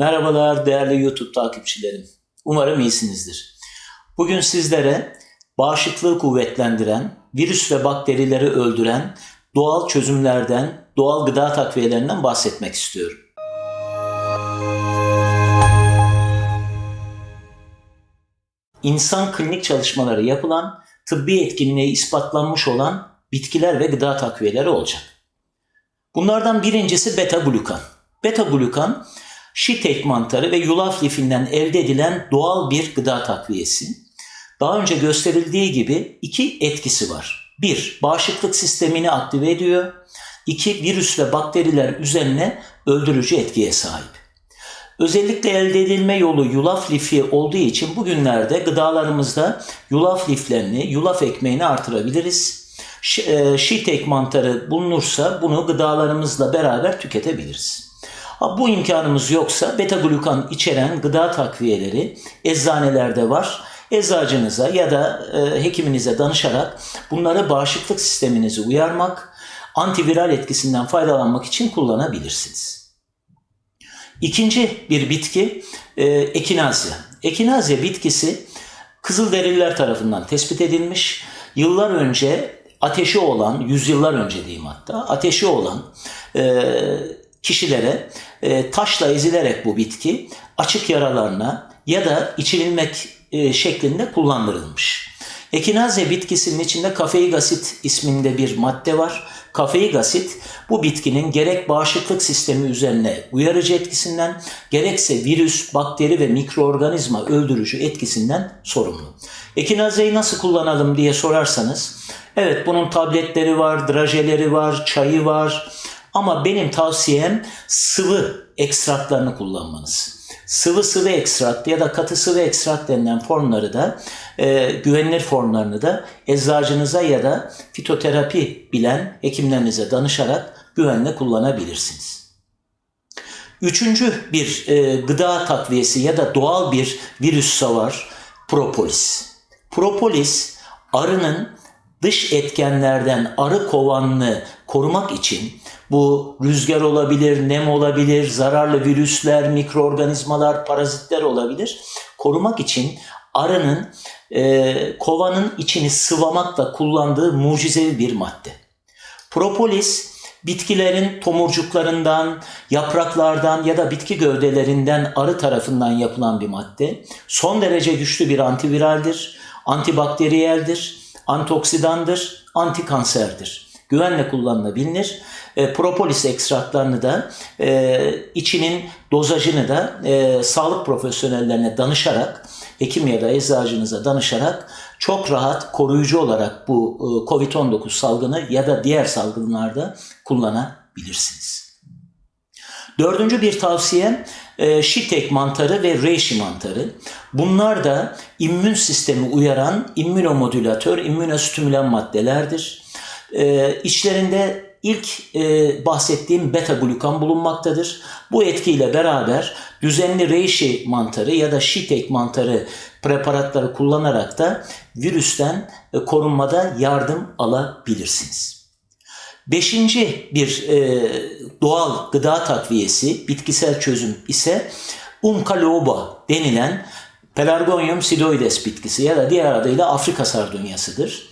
Merhabalar değerli YouTube takipçilerim. Umarım iyisinizdir. Bugün sizlere bağışıklığı kuvvetlendiren, virüs ve bakterileri öldüren doğal çözümlerden, doğal gıda takviyelerinden bahsetmek istiyorum. İnsan klinik çalışmaları yapılan, tıbbi etkinliği ispatlanmış olan bitkiler ve gıda takviyeleri olacak. Bunlardan birincisi beta glukan. Beta glukan shiitake mantarı ve yulaf lifinden elde edilen doğal bir gıda takviyesi. Daha önce gösterildiği gibi iki etkisi var. Bir, bağışıklık sistemini aktive ediyor. İki, virüs ve bakteriler üzerine öldürücü etkiye sahip. Özellikle elde edilme yolu yulaf lifi olduğu için bugünlerde gıdalarımızda yulaf liflerini, yulaf ekmeğini artırabiliriz. E, Shiitake mantarı bulunursa bunu gıdalarımızla beraber tüketebiliriz. Bu imkanımız yoksa beta glukan içeren gıda takviyeleri eczanelerde var. Eczacınıza ya da e, hekiminize danışarak bunları bağışıklık sisteminizi uyarmak, antiviral etkisinden faydalanmak için kullanabilirsiniz. İkinci bir bitki e, ekinazya. Ekinazya bitkisi Kızılderililer tarafından tespit edilmiş. Yıllar önce ateşi olan, yüzyıllar önce diyeyim hatta, ateşi olan e, kişilere e, taşla ezilerek bu bitki açık yaralarına ya da içilmek e, şeklinde kullandırılmış. Ekinazya bitkisinin içinde kafeik asit isminde bir madde var. Kafeik asit bu bitkinin gerek bağışıklık sistemi üzerine uyarıcı etkisinden gerekse virüs, bakteri ve mikroorganizma öldürücü etkisinden sorumlu. Ekinazyayı nasıl kullanalım diye sorarsanız evet bunun tabletleri var, drajeleri var, çayı var ama benim tavsiyem sıvı ekstratlarını kullanmanız. Sıvı sıvı ekstrakt ya da katı sıvı ekstrakt denilen formları da e, güvenilir formlarını da eczacınıza ya da fitoterapi bilen hekimlerinize danışarak güvenle kullanabilirsiniz. Üçüncü bir e, gıda takviyesi ya da doğal bir virüs savar propolis. Propolis arının dış etkenlerden arı kovanını korumak için bu rüzgar olabilir, nem olabilir, zararlı virüsler, mikroorganizmalar, parazitler olabilir. Korumak için arının e, kovanın içini sıvamakla kullandığı mucizevi bir madde. Propolis bitkilerin tomurcuklarından, yapraklardan ya da bitki gövdelerinden arı tarafından yapılan bir madde. Son derece güçlü bir antiviraldir, antibakteriyeldir, antioksidandır, antikanserdir. Güvenle kullanılabilir. E, propolis ekstratlarını da e, içinin dozajını da e, sağlık profesyonellerine danışarak, hekim ya da eczacınıza danışarak çok rahat koruyucu olarak bu e, COVID-19 salgını ya da diğer salgınlarda kullanabilirsiniz. Dördüncü bir tavsiye e, shiitake mantarı ve reishi mantarı. Bunlar da immün sistemi uyaran immünomodülatör, immünostimülan maddelerdir. E, içlerinde ilk e, bahsettiğim beta glukan bulunmaktadır. Bu etkiyle beraber düzenli reishi mantarı ya da shiitake mantarı preparatları kullanarak da virüsten e, korunmada yardım alabilirsiniz. Beşinci bir e, doğal gıda takviyesi, bitkisel çözüm ise Umcaloba denilen Pelargonium sidoides bitkisi ya da diğer adıyla Afrika sardunyasıdır.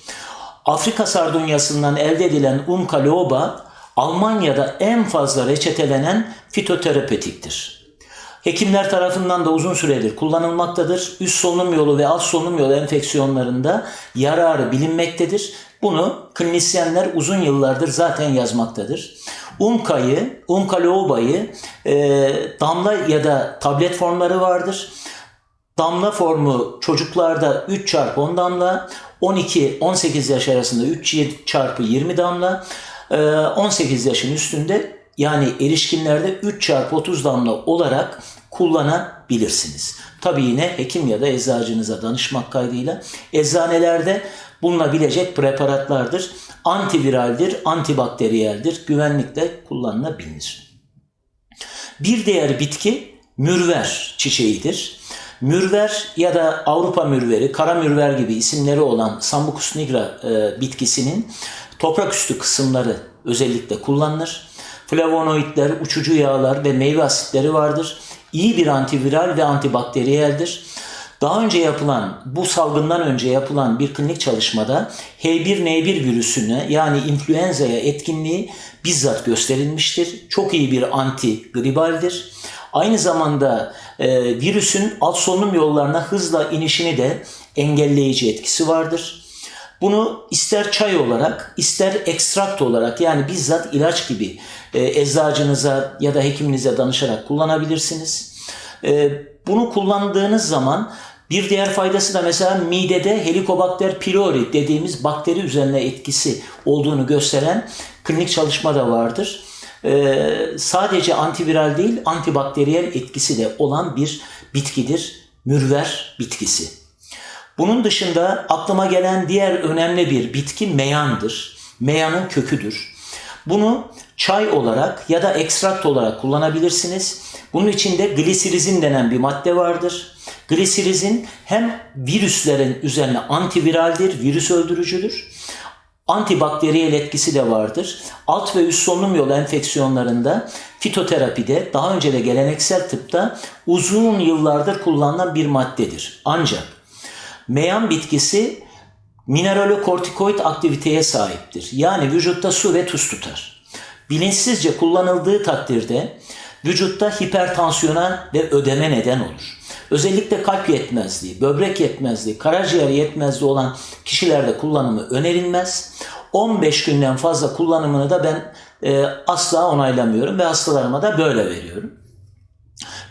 Afrika sardunyasından elde edilen Umcaloba Almanya'da en fazla reçetelenen fitoterapetiktir. Hekimler tarafından da uzun süredir kullanılmaktadır. Üst solunum yolu ve alt solunum yolu enfeksiyonlarında yararı bilinmektedir. Bunu klinisyenler uzun yıllardır zaten yazmaktadır. Umka'yı, Umkaloba'yı e, damla ya da tablet formları vardır. Damla formu çocuklarda 3 çarpı 10 damla, 12-18 yaş arasında 3 çarpı 20 damla, 18 yaşın üstünde yani erişkinlerde 3 çarpı 30 damla olarak kullanabilirsiniz. Tabii yine hekim ya da eczacınıza danışmak kaydıyla eczanelerde bulunabilecek preparatlardır. Antiviraldir, antibakteriyeldir. Güvenlikle kullanılabilir. Bir diğer bitki mürver çiçeğidir. Mürver ya da Avrupa mürveri, kara mürver gibi isimleri olan Sambucus nigra e, bitkisinin toprak üstü kısımları özellikle kullanılır. Flavonoidler, uçucu yağlar ve meyve asitleri vardır. iyi bir antiviral ve antibakteriyeldir. Daha önce yapılan, bu salgından önce yapılan bir klinik çalışmada H1N1 virüsüne yani influenza'ya etkinliği bizzat gösterilmiştir. Çok iyi bir antigribaldir. Aynı zamanda e, virüsün alt solunum yollarına hızla inişini de engelleyici etkisi vardır. Bunu ister çay olarak ister ekstrakt olarak yani bizzat ilaç gibi e, eczacınıza ya da hekiminize danışarak kullanabilirsiniz. E, bunu kullandığınız zaman bir diğer faydası da mesela midede Helicobacter pylori dediğimiz bakteri üzerine etkisi olduğunu gösteren klinik çalışma da vardır. Ee, sadece antiviral değil antibakteriyel etkisi de olan bir bitkidir. Mürver bitkisi. Bunun dışında aklıma gelen diğer önemli bir bitki meyandır. Meyanın köküdür. Bunu çay olarak ya da ekstrakt olarak kullanabilirsiniz. Bunun içinde glisirizin denen bir madde vardır. Glisirizin hem virüslerin üzerine antiviraldir, virüs öldürücüdür. Antibakteriyel etkisi de vardır. Alt ve üst solunum yolu enfeksiyonlarında fitoterapide daha önce de geleneksel tıpta uzun yıllardır kullanılan bir maddedir. Ancak meyan bitkisi mineralokortikoid aktiviteye sahiptir. Yani vücutta su ve tuz tutar. Bilinçsizce kullanıldığı takdirde vücutta hipertansiyona ve ödeme neden olur. Özellikle kalp yetmezliği, böbrek yetmezliği, karaciğer yetmezliği olan kişilerde kullanımı önerilmez. 15 günden fazla kullanımını da ben e, asla onaylamıyorum ve hastalarıma da böyle veriyorum.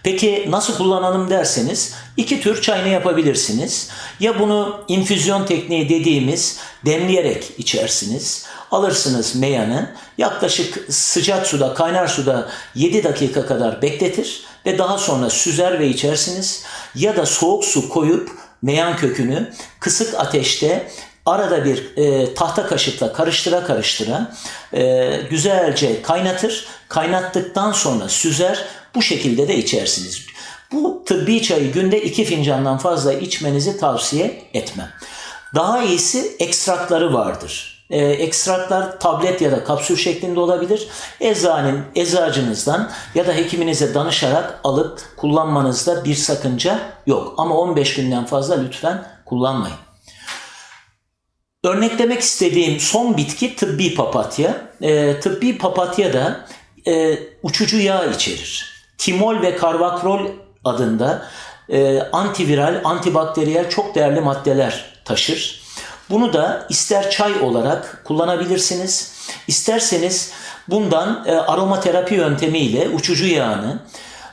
Peki nasıl kullanalım derseniz iki tür çayını yapabilirsiniz. Ya bunu infüzyon tekniği dediğimiz demleyerek içersiniz. Alırsınız meyanı yaklaşık sıcak suda kaynar suda 7 dakika kadar bekletir ve daha sonra süzer ve içersiniz. Ya da soğuk su koyup meyan kökünü kısık ateşte arada bir e, tahta kaşıkla karıştıra karıştıra e, güzelce kaynatır. Kaynattıktan sonra süzer bu şekilde de içersiniz. Bu tıbbi çayı günde iki fincandan fazla içmenizi tavsiye etmem. Daha iyisi ekstrakları vardır. E, ekstraklar tablet ya da kapsül şeklinde olabilir. Eczanenin, eczacınızdan ya da hekiminize danışarak alıp kullanmanızda bir sakınca yok. Ama 15 günden fazla lütfen kullanmayın. Örneklemek istediğim son bitki tıbbi papatya. E, tıbbi papatya da e, uçucu yağ içerir. Timol ve karvakrol adında e, antiviral, antibakteriyel çok değerli maddeler taşır. Bunu da ister çay olarak kullanabilirsiniz. İsterseniz bundan e, aromaterapi yöntemiyle uçucu yağını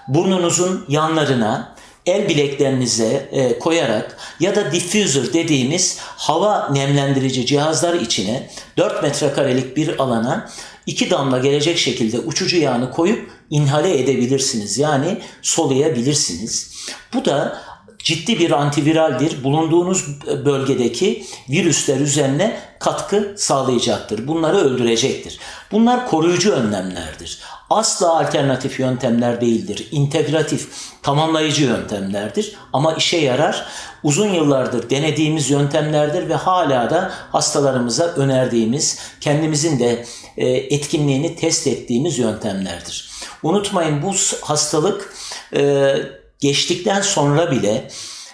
burnunuzun yanlarına, el bileklerinize e, koyarak ya da diffuser dediğimiz hava nemlendirici cihazlar içine 4 metrekarelik bir alana iki damla gelecek şekilde uçucu yağını koyup inhale edebilirsiniz. Yani soluyabilirsiniz. Bu da ciddi bir antiviraldir. Bulunduğunuz bölgedeki virüsler üzerine katkı sağlayacaktır. Bunları öldürecektir. Bunlar koruyucu önlemlerdir. Asla alternatif yöntemler değildir. İntegratif, tamamlayıcı yöntemlerdir. Ama işe yarar. Uzun yıllardır denediğimiz yöntemlerdir ve hala da hastalarımıza önerdiğimiz, kendimizin de e, etkinliğini test ettiğimiz yöntemlerdir. Unutmayın bu hastalık e, geçtikten sonra bile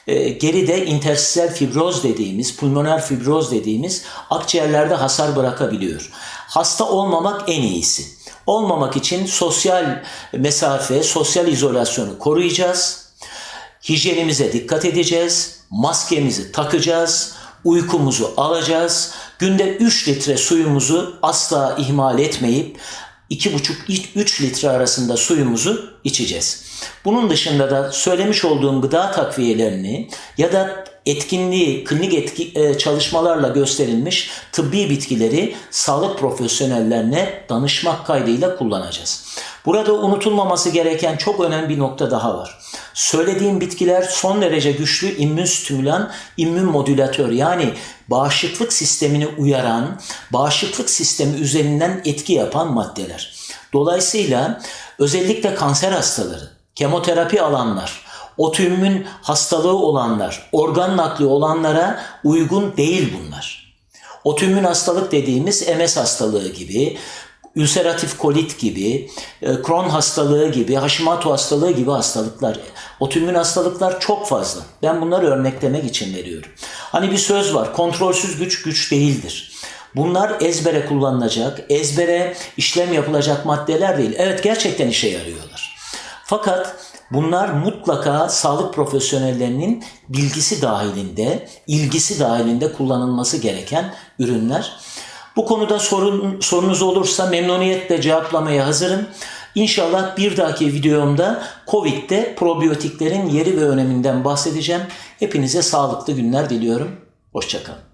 e, geride interstisel fibroz dediğimiz, pulmoner fibroz dediğimiz akciğerlerde hasar bırakabiliyor. Hasta olmamak en iyisi. Olmamak için sosyal mesafe, sosyal izolasyonu koruyacağız. Hijyenimize dikkat edeceğiz. Maskemizi takacağız. Uykumuzu alacağız. Günde 3 litre suyumuzu asla ihmal etmeyip 2,5-3 litre arasında suyumuzu içeceğiz. Bunun dışında da söylemiş olduğum gıda takviyelerini ya da etkinliği, klinik etki, e, çalışmalarla gösterilmiş tıbbi bitkileri sağlık profesyonellerine danışmak kaydıyla kullanacağız. Burada unutulmaması gereken çok önemli bir nokta daha var. Söylediğim bitkiler son derece güçlü immün stimülan, immün modülatör yani bağışıklık sistemini uyaran, bağışıklık sistemi üzerinden etki yapan maddeler. Dolayısıyla özellikle kanser hastaları, kemoterapi alanlar, otüimmün hastalığı olanlar, organ nakli olanlara uygun değil bunlar. Otüimmün hastalık dediğimiz MS hastalığı gibi, ülseratif kolit gibi, e, Crohn hastalığı gibi, Hashimoto hastalığı gibi hastalıklar, otümün hastalıklar çok fazla. Ben bunları örneklemek için veriyorum. Hani bir söz var, kontrolsüz güç güç değildir. Bunlar ezbere kullanılacak, ezbere işlem yapılacak maddeler değil. Evet gerçekten işe yarıyorlar. Fakat bunlar mutlaka sağlık profesyonellerinin bilgisi dahilinde, ilgisi dahilinde kullanılması gereken ürünler. Bu konuda sorun, sorunuz olursa memnuniyetle cevaplamaya hazırım. İnşallah bir dahaki videomda Covid'de probiyotiklerin yeri ve öneminden bahsedeceğim. Hepinize sağlıklı günler diliyorum. Hoşçakalın.